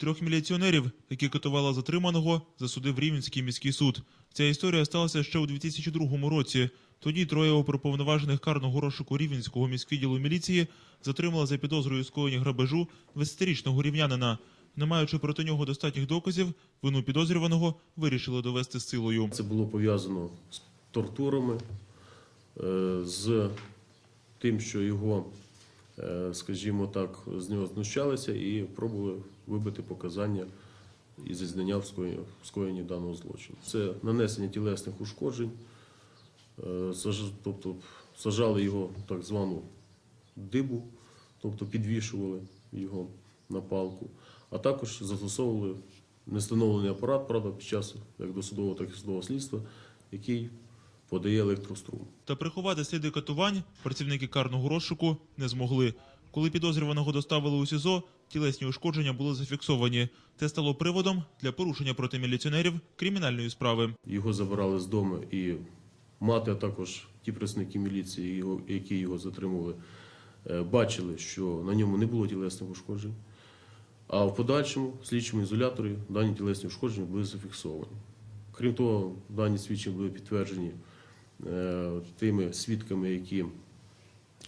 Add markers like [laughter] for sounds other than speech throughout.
Трьох міліціонерів, які катували затриманого, засудив Рівненський міський суд. Ця історія сталася ще у 2002 році. Тоді троє оперуповноважених карного розшуку Рівненського міськвідділу міліції затримали за підозрою скоєння грабежу 20-річного рівнянина. Не маючи проти нього достатніх доказів, вину підозрюваного вирішили довести силою. Це було пов'язано з тортурами, е, з тим, що його, скажімо так, з нього знущалися і пробували вибити показання і зізнання в скоєнні, даного злочину. Це нанесення тілесних ушкоджень, е, тобто сажали його так звану дибу, тобто підвішували його на палку, а також застосовували невстановлений апарат, правда, під час як досудового, так і судового слідства, який подає електрострум. Та приховати сліди катувань працівники карного розшуку не змогли. Коли підозрюваного доставили у СІЗО, тілесні ушкодження були зафіксовані. Це стало приводом для порушення проти міліціонерів кримінальної справи. Його забирали з дому і мати, а також ті представники міліції, які його затримували, е, бачили, що на ньому не було тілесних ушкоджень. А в подальшому в слідчому ізоляторі дані тілесні ушкодження були зафіксовані. Крім того, дані свідчення були підтверджені тими свідками, які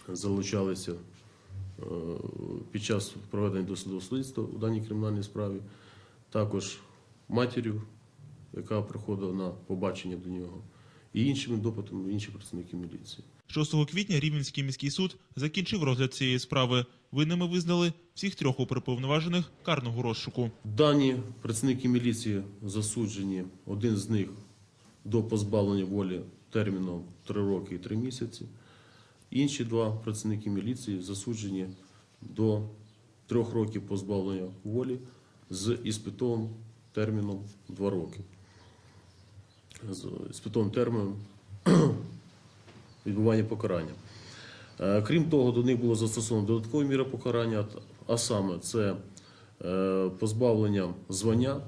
залучалися е, під час проведення досудового слідства у даній кримінальній справі, також матір'ю, яка приходила на побачення до нього, і іншими допитами інших працівників міліції. 6 квітня Рівненський міський суд закінчив розгляд цієї справи. Винними визнали всіх трьох оперуповноважених карного розшуку. Дані працівники міліції засуджені, один з них до позбавлення волі терміном 3 роки і 3 місяці. Інші два працівники міліції засуджені до 3 років позбавлення волі з іспитовим терміном 2 роки. З іспитовим терміном [clears throat] відбування покарання. Е, Крім того, до них було застосовано додаткові міри покарання, а саме це е, позбавлення звання,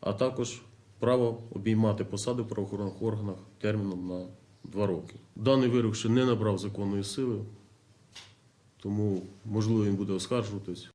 а також право обіймати посади в правоохоронних органах терміном на два роки. Даний вирок ще не набрав законної сили, тому можливо він буде оскаржуватись.